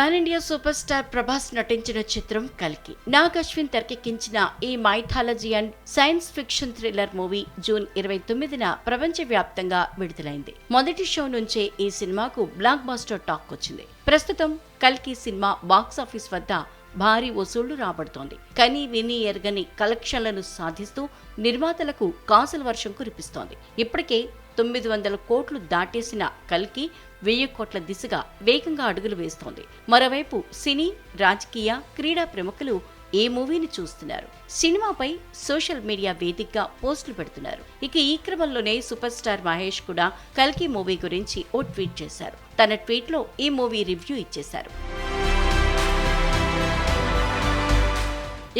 Pan India super star Prabhas నటించిన చిత్రం కల్కి. నాగ్ అశ్విన్ తెరకెక్కించిన ఈ mythology and science fiction thriller movie June ఇరవై తొమ్మిదిన ప్రపంచవ్యాప్తంగా విడుదలైంది. మొదటి షో నుంచే ఈ సినిమాకు బ్లాక్ బాస్టర్ టాక్ వచ్చింది. ప్రస్తుతం కల్కి సినిమా బాక్సాఫీస్ వద్ద భారీ వసూళ్ళు రాబడుతోంది. కని విని ఎరగని కలెక్షన్లను సాధిస్తూ నిర్మాతలకు కాసుల వర్షం కురిపిస్తోంది. ఇప్పటికే తొమ్మిది వందల కోట్లు దాటేసిన కల్కి వెయ్యి కోట్ల దిశగా వేగంగా అడుగులు వేస్తోంది. మరోవైపు సినీ రాజకీయ క్రీడా ప్రముఖులు ఈ మూవీని చూస్తున్నారు? సినిమాపై సోషల్ మీడియా వేదికగా పోస్టులు పెడుతున్నారు. ఇక ఈ క్రమంలోనే సూపర్ స్టార్ మహేష్ కూడా కల్కి మూవీ గురించి ఓ ట్వీట్ చేశారు. తన ట్వీట్లో ఈ మూవీ రివ్యూ ఇచ్చేశారు.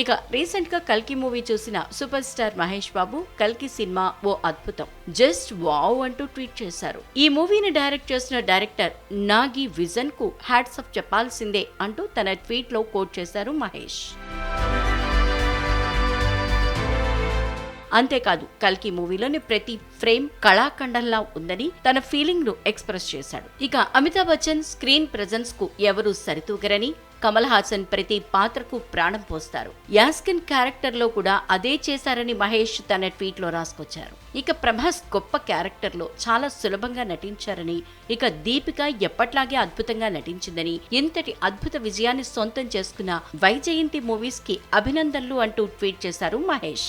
ఇక రీసెంట్గా కల్కి మూవీ చూసిన సూపర్ స్టార్ మహేష్ బాబు కల్కి సినిమా ఓ అద్భుతం. జస్ట్ వావ్ అంటూ ట్వీట్ చేశారు. ఈ మూవీని డైరెక్ట్ చేసిన డైరెక్టర్ నాగి విజన్కు హ్యాట్స్ ఆఫ్ చెప్పాల్సిందే అంటూ తన ట్వీట్లో కోట్ చేశారు మహేష్. అంతేకాదు కల్కి మూవీలోని ప్రతి ఫ్రేమ్ కళాఖండంలా ఉందని తన ఫీలింగ్ను ఎక్స్ప్రెస్ చేశాడు. ఇక అమితాబ్ బచ్చన్ స్క్రీన్ ప్రెజెన్స్కు ఎవరూ సరితూగరని కమల్ హాసన్ ప్రతి పాత్రకు ప్రాణం పోస్తారు. యాస్కిన్ క్యారెక్టర్లో కూడా అదే చేశారని మహేష్ తన ట్వీట్లో రాసుకొచ్చారు. ఇక ప్రభాస్ గొప్ప క్యారెక్టర్లో చాలా సులభంగా నటించారని ఇక దీపిక ఎప్పట్లాగే అద్భుతంగా నటించిందని ఇంతటి అద్భుత విజయాన్ని సొంతం చేసుకున్న వైజయంతి మూవీస్కి అభినందనలు అంటూ ట్వీట్ చేశారు మహేష్.